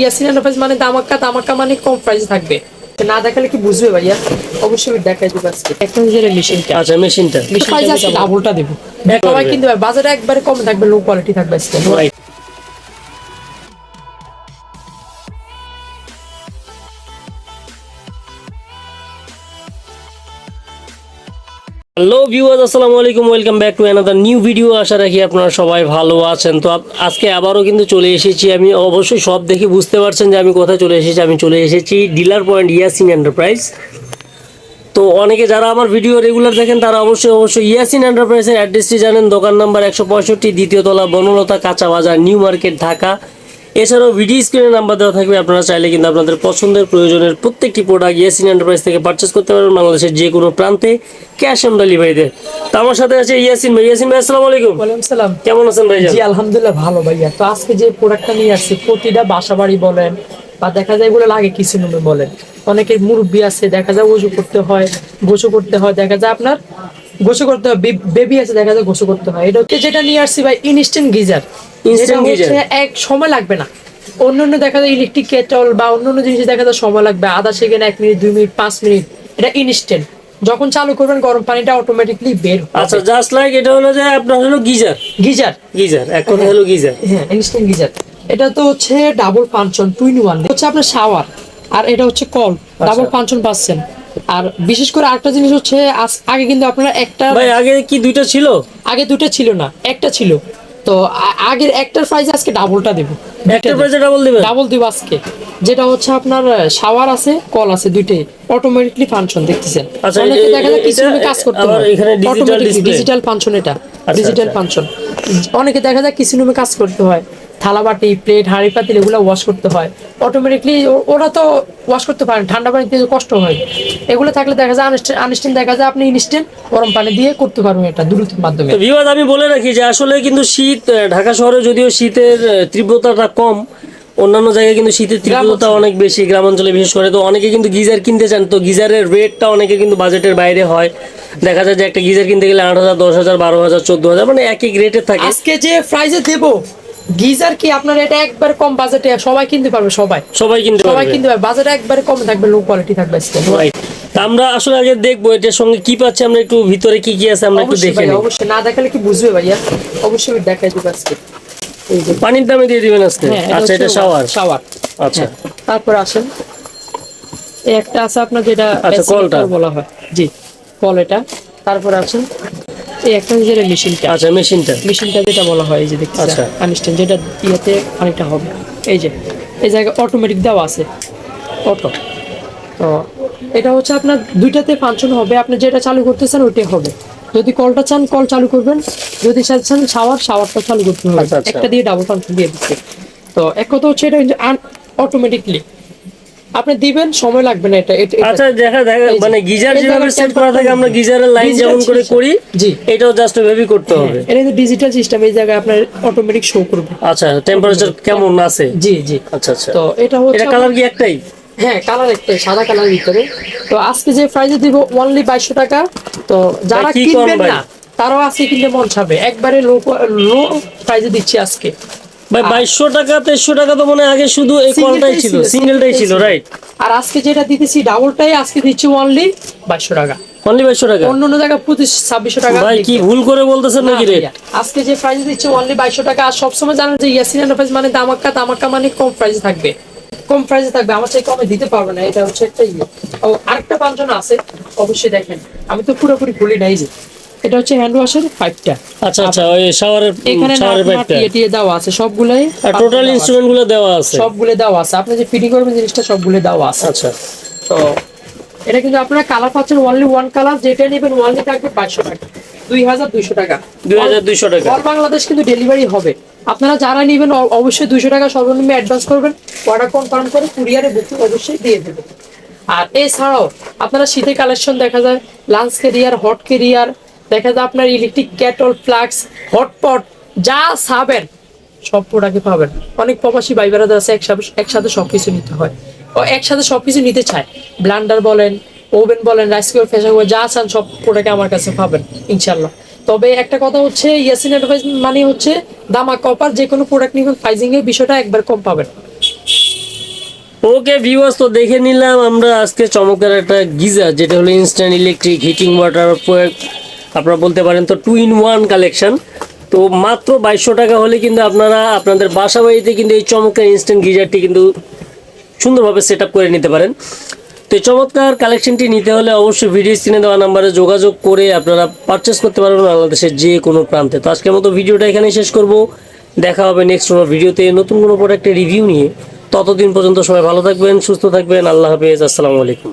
ইয়াসিন মানে দামাক্কা দামাক্কা মানে কম প্রাইস থাকবে। না দেখালে কি বুঝবে ভাইয়া? অবশ্যই আমি দেখাই দিব আজকে। একটা হচ্ছে মেশিনটা। আচ্ছা মেশিনটা। মেশিনটা ডাবলটা দেবো। সবাই কিন্তু বাজারে একবারে কম থাকবে লো কোয়ালিটি থাকবে আজকে। হ্যালো ভিউয়ার্স, আসসালামু আলাইকুম, welcome back to another new video আশা রাখি আপনারা সবাই ভালো আছেন। তো আজকে আবারও কিন্তু চলে এসেছি আমি। অবশ্যই সব দেখে বুঝতে পারছেন যে আমি কোথায় চলে এসেছি। আমি চলে এসেছি ডিলার পয়েন্ট ইয়াসিন এন্টারপ্রাইজ। তো অনেকে যারা আমার ভিডিও রেগুলার দেখেন, তারা অবশ্যই অবশ্যই ইয়াসিন এন্টারপ্রাইজের অ্যাড্রেসটি জানেন। দোকান নাম্বার একশো পঁয়ষট্টি, দ্বিতীয় তলা বনলতা কাঁচা বাজার, নিউ মার্কেট, ঢাকা। এছাড়াও ভিডিও স্ক্রিনে নাম্বার দেওয়া থাকবে আপনারা চাইলে কিন্তু আপনাদের পছন্দের প্রয়োজনের প্রত্যেকটি প্রোডাক্ট ইয়াসিন এন্টারপ্রাইজ থেকে পারচেস করতে পারবেন বাংলাদেশের যে কোনো প্রান্তে ক্যাশ অন ডেলিভারিতে তো আমার সাথে আছে ইয়াসিন ভাই। ইয়াসিন ভাই আসসালামু আলাইকুম। ওয়ালাইকুম সালাম। কেমন আছেন ভাই জি আলহামদুলিল্লাহ ভালো ভাইয়া। তো আজকে যে প্রোডাক্টটা নিয়ে আসছি প্রতিটা বাসা বাড়ি বলেন বা দেখা যায় এগুলো লাগে কিছু নুমে বলেন। অনেকের মুরব্বী আছে দেখা যায় উজু করতে হয় গোসু করতে হয় দেখা যায় আপনার গোসু করতে হয় বেবি আছে দেখা যায় গোসু করতে হয়। এটা হচ্ছে যেটা নিয়ে আসছি ভাই ইনস্ট্যান্ট গিজার? এক সময় লাগবে না। অন্য অন্য দেখা যায় ইলেকট্রিক কেটল বা অন্য অন্য জিনিস দেখা যায় সময় লাগবে আধা সেকেন্ড এক মিনিট দুই মিনিট পাঁচ মিনিট এটা ইনস্ট্যান্ট যখন চালু করবেন গরম পানিটা অটোমেটিকলি বের আচ্ছা জাস্ট লাইক এটা হলো যে আপনার হলো গিজার। গিজার। গিজার কথা হলো গিজার। হ্যাঁ ইনস্ট্যান্ট গিজার। এটা তো হচ্ছে ডাবল পাঞ্চন টু ইন ওয়ান হচ্ছে আপনার শাওয়ার আর এটা হচ্ছে কল। ডাবল পাঞ্চন পাচ্ছেন। আর বিশেষ করে আরেকটা জিনিস হচ্ছে আগে কিন্তু আপনারা একটা ভাই আগে কি দুইটা ছিল? আগে দুটো ছিল না একটা ছিল। তো আগের একটার প্রাইস আজকে ডাবলটা দেবো। একটার প্রাইসে ডাবল দেবে ডাবল দিব আজকে। যেটা হচ্ছে আপনার শাওয়ার আছে কল আছে দুইটাই। অটোমেটিকলি ফাংশন দেখতেছেন? আচ্ছা, অনেকে দেখা যায় কিছু কাজ করতে হয়। এখানে digital ডিজিটাল ফাংশন এটা। ডিজিটাল আচ্ছা। ফাংশন অনেকে দেখা যায় কিছু রুমে কাজ করতে হয়। থালা বাটি প্লেট হাঁড়ি পাতিল এগুলো ওয়াশ করতে হয়। অটোমেটিকলি ওরা তো ওয়াশ করতে পারেন ঠান্ডা পানিতে কষ্ট হয়। এগুলো থাকলে দেখা যায় আনস্ট্যান্ট দেখা যায় আপনি ইনস্ট্যান্ট গরম পানি দিয়ে করতে পারবেন এটা দ্রুতের মাধ্যমে। ভিউয়ার্স আমি বলে রাখি যে আসলে কিন্তু শীত ঢাকা শহরে যদিও শীতের তীব্রতাটা কম অন্যান্য জায়গায় কিন্তু শীতের তীব্রতা অনেক বেশি গ্রামাঞ্চলে বিশেষ করে। তো অনেকে কিন্তু গিজার কিনতে চান তো গিজারের রেটটা অনেকে কিন্তু বাজেটের বাইরে হয়। দেখা যায় যে একটা গিজার কিনতে গেলে আট হাজার দশ হাজার বারো হাজার চোদ্দ হাজার মানে এক এক রেটের থাকে। আজকে যে প্রাইজে দেবো গিজার কি আপনার এটা একবার কম বাজেটে সবাই কিনতে পারবে? সবাই। সবাই কিনতে পারবে। সবাই কিনতে পারবে। বাজারে একবারে কম থাকবে লো কোয়ালিটি থাকবে. তা আমরা আসলে আগে দেখব এটার সঙ্গে কি পাচ্ছি আমরা একটু ভিতরে কি কি আছে আমরা একটু দেখে নিই। অবশ্যই। না দেখালে কি বুঝবে ভাইয়া? অবশ্যই দেখাই দেবো আজকে। এই যে। পানির দামে দিয়ে দিবেন আজকে? হ্যাঁ আচ্ছা এটা শাওয়ার? শাওয়ার। আচ্ছা। তারপর আসেন। একটা আছে আপনার যেটা আচ্ছা, কলটা। বলা হয়। জি কল এটা। তারপর আছেন এই একটা হচ্ছে যেটা মেশিনটা। আচ্ছা মেশিনটা। মেশিনটা যেটা বলা হয় এই যে আচ্ছা। যেটা ইয়েতে পানিটা হবে। এই যে এই জায়গায় অটোমেটিক দেওয়া আছে। অটো তো এটা হচ্ছে আপনার দুইটাতে ফাংশন হবে। আপনি যেটা চালু করতেছেন ওইটাই হবে। যদি কলটা চান কল চালু করবেন। যদি চাচ্ছেন শাওয়ার শাওয়ারটা চালু করতে হবে। আচ্ছা। একটা দিয়ে ডাবল ফাংশন দিয়ে দিচ্ছে। তো এক কথা হচ্ছে এটা অটোমেটিকলি আপনি দিবেন সময় লাগবে না এটা আচ্ছা দেখা দেখা মানে গিজার যেভাবে সেট করা থাকে আমরা গিজারের লাইন যেমন করে করি জি। এটাও জাস্ট ওইভাবেই করতে হবে। এটা কিন্তু ডিজিটাল সিস্টেম এই জায়গায় আপনার অটোমেটিক শো করবে। আচ্ছা টেম্পারেচার কেমন আছে? জি জি। আচ্ছা আচ্ছা। তো এটা হচ্ছে এটা কালার কি একটাই? হ্যাঁ কালার একটাই সাদা কালার ভিতরে। তো আজকে যে প্রাইজে দিব অনলি বাইশশো টাকা। তো যারা কিনবেন না তারাও আজকে কিনতে মন চাবে একবারে লো লো প্রাইজে দিচ্ছি আজকে। ভাই টাকা টাকা তো মনে আগে শুধু এই কলটাই ছিল সিঙ্গেলটাই ছিল রাইট আর আজকে যেটা দিতেছি ডাবলটাই আজকে দিচ্ছি অনলি বাইশশো টাকা। অনলি বাইশশো টাকা? অন্য অন্য জায়গায় পঁচিশ ছাব্বিশশো টাকা ভাই কি ভুল করে বলতেছেন নাকি রে? আজকে যে প্রাইস দিচ্ছে অনলি টাকা আর সবসময় জানেন যে ইয়াসিন এন্টারপ্রাইজ মানে দামাক্কা মানে কম প্রাইসে থাকবে। কম প্রাইসে থাকবে আমার থেকে কমে দিতে পারবে না এটা হচ্ছে একটা ইয়ে। ও আরেকটা পাঁচজন আছে অবশ্যই দেখেন। আমি তো পুরোপুরি ভুলি নাই যে। এটা হচ্ছে হ্যান্ড ওয়াশের পাইপটা আচ্ছা আচ্ছা ওই শাওয়ারের এখানে শাওয়ারের পাইপটা টিয়ে দেওয়া আছে সবগুলাই আর টোটাল ইনস্ট্রুমেন্টগুলো দেওয়া আছে। সবগুলো দেওয়া আছে। আপনি যে ফিটিং করবেন জিনিসটা সবগুলো দেওয়া আছে। আচ্ছা। তো এটা কিন্তু আপনারা কালার পাচ্ছেন অনলি ওয়ান কালার যেটা নেবেন অনলি থাকবে পাঁচশো টাকা। দুই হাজার দুইশো টাকা। দুই হাজার দুইশো টাকা। বাংলাদেশ কিন্তু ডেলিভারি হবে। আপনারা যারা নেবেন অবশ্যই দুইশো টাকা সর্বনিম্ন অ্যাডভান্স করবেন। অর্ডার কনফার্ম করে কুরিয়ারে বুকিং অবশ্যই দিয়ে দেবেন। আর এছাড়াও আপনারা শীতের কালেকশন দেখা যায় লাঞ্চ কেরিয়ার হট কেরিয়ার দেখা যায় আপনার ইলেকট্রিক ক্যাটল ফ্লাক্স হটপট যা সাবেন সব প্রোডাক্টই পাবেন। অনেক প্রবাসী ভাই বেড়াতে আছে, একসাথে একসাথে সব কিছু নিতে হয়। ও একসাথে সব কিছু নিতে চায়। ব্লান্ডার বলেন ওভেন বলেন রাইস কুকার ফেসার কুকার যা চান সব প্রোডাক্ট আমার কাছে পাবেন ইনশাল্লাহ তবে একটা কথা হচ্ছে, ইয়াসিন অ্যাডভাইস মানে হচ্ছে দামা কপার যে কোনো প্রোডাক্ট নিবেন প্রাইজিং এর বিষয়টা একবার কম পাবেন। ওকে ভিউয়ার্স তো দেখে নিলাম আমরা আজকে চমৎকার একটা গিজার যেটা হলো ইনস্ট্যান্ট ইলেকট্রিক হিটিং ওয়াটার আপনারা বলতে পারেন তো টু ইন ওয়ান কালেকশন তো মাত্র বাইশশো টাকা হলে কিন্তু আপনারা আপনাদের বাসা বাড়িতে কিন্তু এই চমৎকার ইনস্ট্যান্ট গিজারটি কিন্তু সুন্দরভাবে সেট করে নিতে পারেন। তো এই চমৎকার কালেকশনটি নিতে হলে অবশ্যই ভিডিও স্ক্রিনে দেওয়া নাম্বারে যোগাযোগ করে আপনারা পারচেস করতে পারবেন বাংলাদেশের যে কোনো প্রান্তে। তো আজকের মতো ভিডিওটা এখানে শেষ করব। দেখা হবে নেক্সট কোনো ভিডিওতে নতুন কোনো প্রোডাক্টের রিভিউ নিয়ে। ততদিন পর্যন্ত সবাই ভালো থাকবেন, সুস্থ থাকবেন। আল্লাহ হাফেজ। আসসালামু আলাইকুম।